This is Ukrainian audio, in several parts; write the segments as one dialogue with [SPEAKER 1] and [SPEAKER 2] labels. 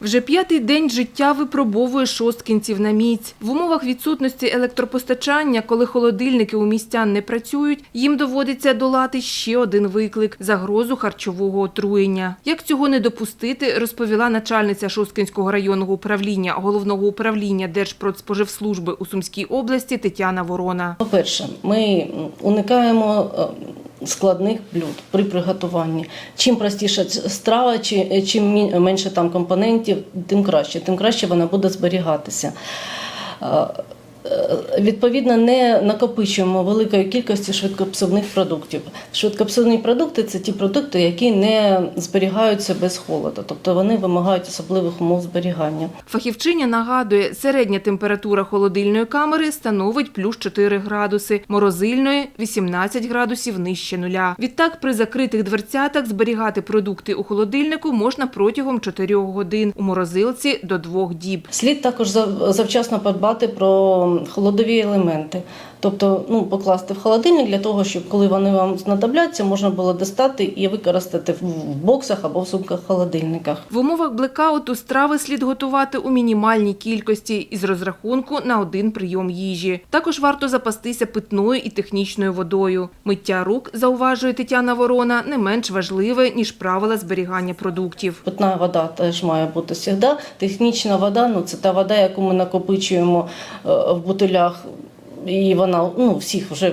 [SPEAKER 1] Вже п'ятий день життя випробовує шосткінців на міць. В умовах відсутності електропостачання, коли холодильники у містян не працюють, їм доводиться долати ще один виклик – загрозу харчового отруєння. Як цього не допустити, розповіла начальниця Шосткінського районного управління Головного управління Держпродспоживслужби у Сумській області Тетяна Ворона.
[SPEAKER 2] По-перше, ми уникаємо е, складних блюд при приготуванні. Чим простіша страва, чим менше там компонентів, тим краще. Тим краще вона буде зберігатися. Е, Відповідно, не накопичуємо великої кількості швидкопсувних продуктів. Швидкопсувні продукти це ті продукти, які не зберігаються без холоду, тобто вони вимагають особливих умов зберігання.
[SPEAKER 1] Фахівчиня нагадує, середня температура холодильної камери становить плюс 4 градуси, морозильної – 18 градусів нижче нуля. Відтак, при закритих дверцятах зберігати продукти у холодильнику можна протягом 4 годин, у морозилці – до 2 діб.
[SPEAKER 2] Слід також зав- завчасно подбати про холодові елементи, тобто ну, покласти в холодильник для того, щоб коли вони вам знадобляться, можна було достати і використати в боксах або в сумках-холодильниках.
[SPEAKER 1] В умовах блекауту страви слід готувати у мінімальній кількості із розрахунку на один прийом їжі. Також варто запастися питною і технічною водою. Миття рук, зауважує Тетяна Ворона, не менш важливе, ніж правила зберігання продуктів.
[SPEAKER 2] Питна вода теж має бути завжди. Технічна вода ну, це та вода, яку ми накопичуємо е, в бутилях. І вона ну всіх вже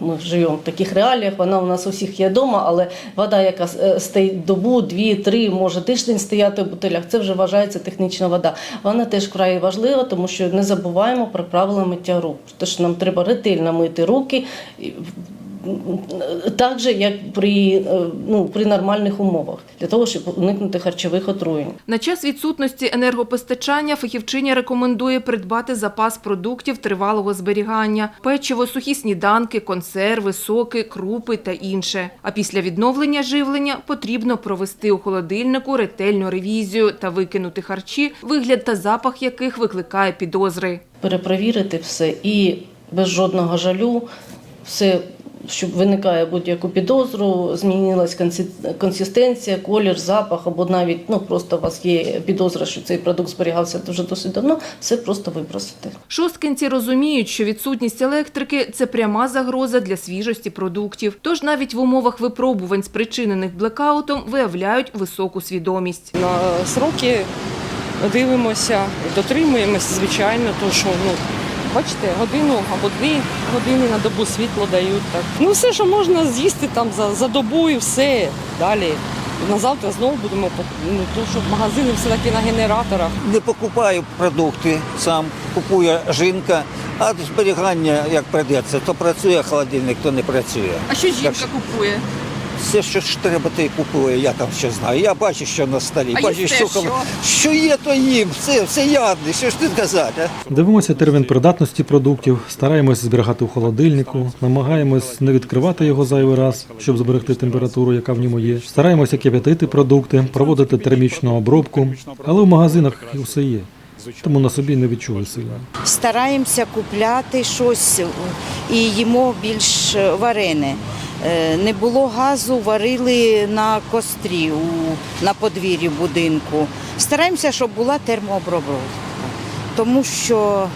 [SPEAKER 2] ми живемо в таких реаліях. Вона у нас у всіх є вдома, але вода, яка е, стоїть добу, дві, три, може тиждень стояти в бутилях, це вже вважається технічна вода. Вона теж вкрай важлива, тому що не забуваємо про правила миття рук. Тож нам треба ретельно мити руки. Так же, як при, е, ну, при нормальних умовах, для того, щоб уникнути харчових отруєнь.
[SPEAKER 1] На час відсутності енергопостачання фахівчиня рекомендує придбати запас продуктів тривалого зберігання – печиво, сухі сніданки, консерви, соки, крупи та інше. А після відновлення живлення потрібно провести у холодильнику ретельну ревізію та викинути харчі, вигляд та запах яких викликає підозри.
[SPEAKER 2] перепровірити все і без жодного жалю, все, що виникає будь-яку підозру, змінилась консистенція, колір, запах, або навіть ну просто у вас є підозра, що цей продукт зберігався дуже досить давно, все просто вибросити.
[SPEAKER 1] Шосткинці розуміють, що відсутність електрики – це пряма загроза для свіжості продуктів. Тож навіть в умовах випробувань, спричинених блекаутом, виявляють високу свідомість.
[SPEAKER 3] на сроки дивимося, дотримуємося, звичайно, тому що ну. Бачите, годину або дві години на добу світло дають. Так. Ну все, що можна з'їсти там за, за добу і все. Далі. На завтра знову будемо ну, то, що магазини все-таки на генераторах.
[SPEAKER 4] Не покупаю продукти сам, купує жінка, а зберігання як прийдеться, то працює холодильник, то не працює.
[SPEAKER 1] А що
[SPEAKER 4] жінка
[SPEAKER 1] купує?
[SPEAKER 4] Все, що ж треба, й купує, я там що знаю. Я бачу, що на столі,
[SPEAKER 1] А
[SPEAKER 4] бачу, що,
[SPEAKER 1] що?
[SPEAKER 4] що є, то їм. Все, все ядне, що ж тут казати, а?
[SPEAKER 5] Дивимося термін придатності продуктів, стараємось зберігати у холодильнику, намагаємось не відкривати його зайвий раз, щоб зберегти температуру, яка в ньому є. Стараємося кип'ятити продукти, проводити термічну обробку, але в магазинах усе є. Тому на собі не відчули сильно.
[SPEAKER 6] стараємося купляти щось і їмо більш варене. Е, Не було газу, варили на кострі на подвір'ї будинку. Стараємося, щоб була термообробка. Тому що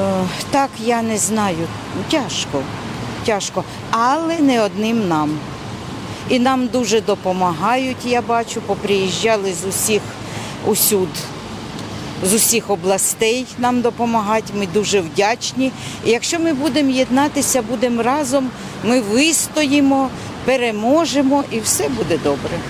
[SPEAKER 6] е, так я не знаю, тяжко, тяжко, але не одним нам. І нам дуже допомагають, я бачу, поприїжджали з усіх усюд з усіх областей нам допомагають. Ми дуже вдячні. І якщо ми будемо єднатися, будемо разом, ми вистоїмо, переможемо і все буде добре.